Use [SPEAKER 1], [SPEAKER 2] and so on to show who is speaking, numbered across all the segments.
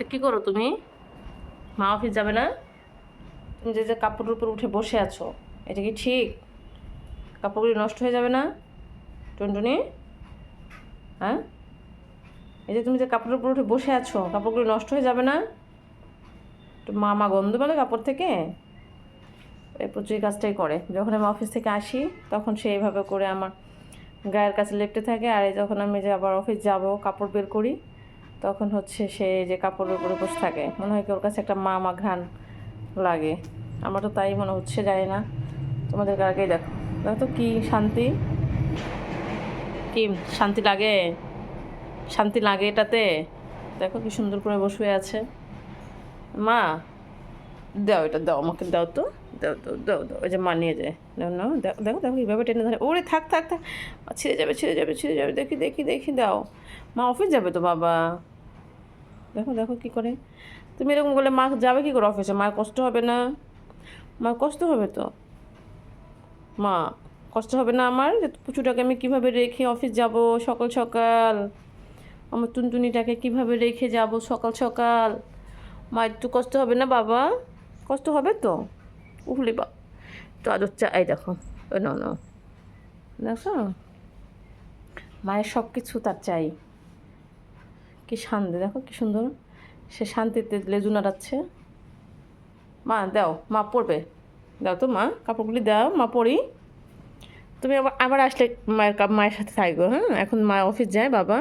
[SPEAKER 1] এটা কী করো তুমি? মা অফিস যাবে না? তুমি যে যে কাপড়ের উপর উঠে বসে আছো, এটা কি ঠিক? কাপড়গুলি নষ্ট হয়ে যাবে না? টুনটুনি? হ্যাঁ? এই যে তুমি যে কাপড়ের উপর উঠে বসে আছো, কাপড়গুলি নষ্ট হয়ে যাবে না? একটু মামা গন্ধ বলে কাপড় থেকে? এই প্রচুর কাজটাই করে। যখন আমি অফিস থেকে আসি, তখন সে এইভাবে করে আমার গায়ের কাছে লেপটে থাকে। আর এই যখন আমি যে আবার অফিস যাব, কাপড় বের করি তখন হচ্ছে সে যে কাপড়ের উপরে বসে থাকে, মনে হয় কি ওর কাছে একটা মা মা ঘ্রাণ লাগে। আমার তো তাই মনে হচ্ছে, জানি না। তোমাদের আগেই দেখো দেখো তো কী শান্তি। কি শান্তি লাগে? শান্তি লাগে এটাতে? দেখো কি সুন্দর করে বসে আছে। মা, দাও এটা দাও, আমাকে দাও তো। দাও দাও দাও দাও ওই যে মা নিয়ে যায়। দাও না দেখো দেখো কীভাবে টেনে ধরে। ওরে থাক থাক থাক। ছিঁড়ে যাবে ছিঁড়ে যাবে ছিঁড়ে যাবে। দেখি দেখি দেখি, দাও। মা অফিস যাবে তো বাবা? দেখো দেখো কী করে। তুমি এরকম করলে মা যাবে কী করে অফিসে মার কষ্ট হবে না? মার কষ্ট হবে তো? মা, কষ্ট হবে না আমার? পুচুটাকে আমি কীভাবে রেখে অফিস যাব সকাল সকাল? আমার টুনটুনিটাকে কীভাবে রেখে যাব সকাল সকাল? মা, একটু কষ্ট হবে না বাবা? কষ্ট হবে তো? উহলি বা। তো আদর চা এই দেখো না না দেখো মায়ের সব কিছু তার চাই। কি শান্তি? দেখো কি সুন্দর। সে শান্তিতে লেজু নাড়াচ্ছে। মা, দাও, মা পড়বে। দাও তো, মা, কাপড়গুলি দাও, মা পড়ি। তুমি আবার আবার আসলে মায়ের মায়ের সাথে থাকব হ্যাঁ এখন মা অফিস যায়, বাবা।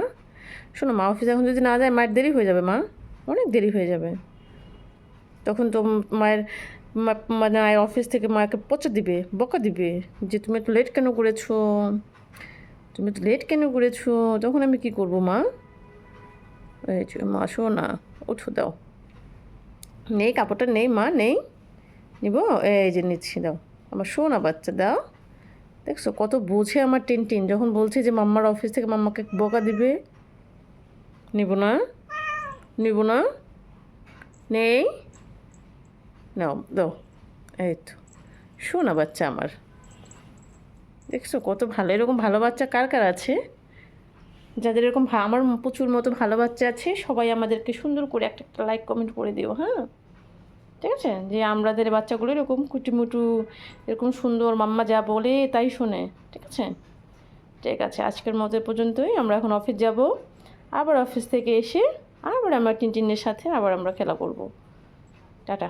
[SPEAKER 1] শোনো, মা অফিস এখন যদি না যায়, মায়ের দেরি হয়ে যাবে, মা। অনেক দেরি হয়ে যাবে। তখন তো মায়ের মানে মায়ের অফিস থেকে মাকে পচা দিবে, বকা দিবে যে, তুমি একটু লেট কেন করেছ? তুমি একটু লেট কেন করেছ? তখন আমি কি করব, মা? মা না উঠো, দাও। নেই, কাপড়টা নেই, মা, নেই। নিব? এই যে নিচ্ছি, দাও। আমার শো না বাচ্চা, দাও। দেখছ, কত বোঝে আমার টিন টিন যখন বলছে যে মাম্মার অফিস থেকে মাম্মাকে বকা দিবে, নিব না? নিব না? নেই? নাও, দাও। এই তো। শোনা বাচ্চা আমার। দেখছ, কত ভালো, এরকম ভালো বাচ্চা কার কার আছে? যাদের এরকম আমার প্রচুর মতো ভালো বাচ্চা আছে, সবাই আমাদেরকে সুন্দর করে একটা একটা লাইক কমেন্ট করে দিও হ্যাঁ? ঠিক আছে? যে আমাদের বাচ্চাগুলো এরকম কুটিমুটু, এরকম সুন্দর মাম্মা যা বলে তাই শোনে, ঠিক আছে? ঠিক আছে, আজকের মতো পর্যন্তই, আমরা এখন অফিস যাব, আবার অফিস থেকে এসে আবার আমার টিনটিনের সাথে আবার আমরা খেলা করব। টাটা।